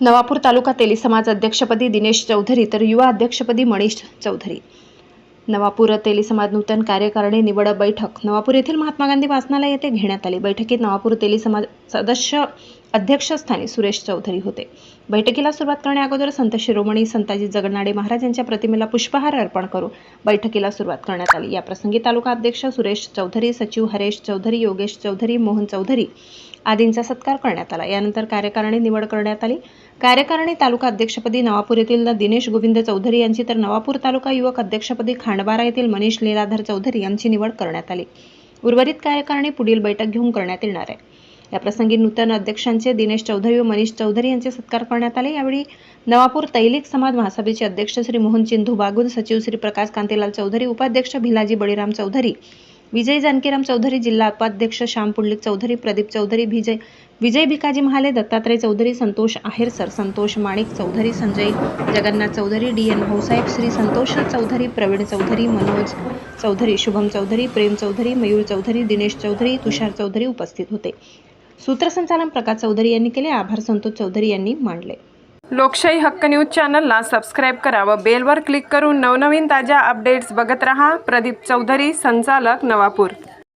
नवापूर तालुका तेली समाज अध्यक्षपदी दिनेश चौधरी तर युवा अध्यक्षपदी मनीष चौधरी. नवापूर तेली समाज नूतन कार्यकारिणी निवड बैठक. नवापूर येथील महात्मा गांधी वाचनालय येथे घेण्यात आली. बैठकीत नवापूर तेली समाज सदस्य अध्यक्षस्थानी सुरेश चौधरी होते. बैठकीला सुरुवात करण्याअगोदर संत शिरोमणी संताजी जगनाडे महाराज यांच्या प्रतिमेला पुष्पहार अर्पण करून बैठकीला सुरुवात करण्यात आली. या प्रसंगी तालुका अध्यक्ष सुरेश चौधरी सचिव हरेश चौधरी योगेश चौधरी मोहन चौधरी आदींचा सत्कार करण्यात आला. यानंतर कार्यकारिणी निवड करण्यात आली. कार्यकारिणी तालुका अध्यक्षपदी नवापूर येथील दिनेश गोविंद चौधरी यांची तर नवापूर तालुका युवक अध्यक्षपदी खांडबारा येथील मनीष लीलाधर चौधरी यांची निवड करण्यात आली. उर्वरित कार्यकारिणी पुढील बैठक घेऊन करण्यात येणार आहे. याप्रसंगी नूतन अध्यक्षांचे दिनेश चौधरी व मनीष चौधरी यांचे सत्कार करण्यात आले. यावेळी नवापूर तैलिक समाज महासभेचे अध्यक्ष श्री मोहन चिंधू बागुल सचिव श्री प्रकाश कांतीलाल चौधरी उपाध्यक्ष भिलाजी बळीराम चौधरी विजय जानकीराम चौधरी जिल्हा उपाध्यक्ष श्याम पुंडलिक चौधरी प्रदीप चौधरी विजय विजय भिकाजी महाले दत्तात्रय चौधरी संतोष आहेरसर संतोष माणिक चौधरी संजय जगन्नाथ चौधरी डी एन भाऊसाहेब श्री संतोष चौधरी प्रवीण चौधरी मनोज चौधरी शुभम चौधरी प्रेम चौधरी मयूर चौधरी दिनेश चौधरी तुषार चौधरी उपस्थित होते. सूत्रसंचालन प्रकाश चौधरी यांनी केले. आभार संतोष चौधरी यांनी मांडले. लोकशाही हक्क न्यूज चॅनलला सबस्क्राईब करा व बेलवर क्लिक करून नवनवीन ताज्या अपडेट्स बघत रहा. प्रदीप चौधरी संचालक नवापूर.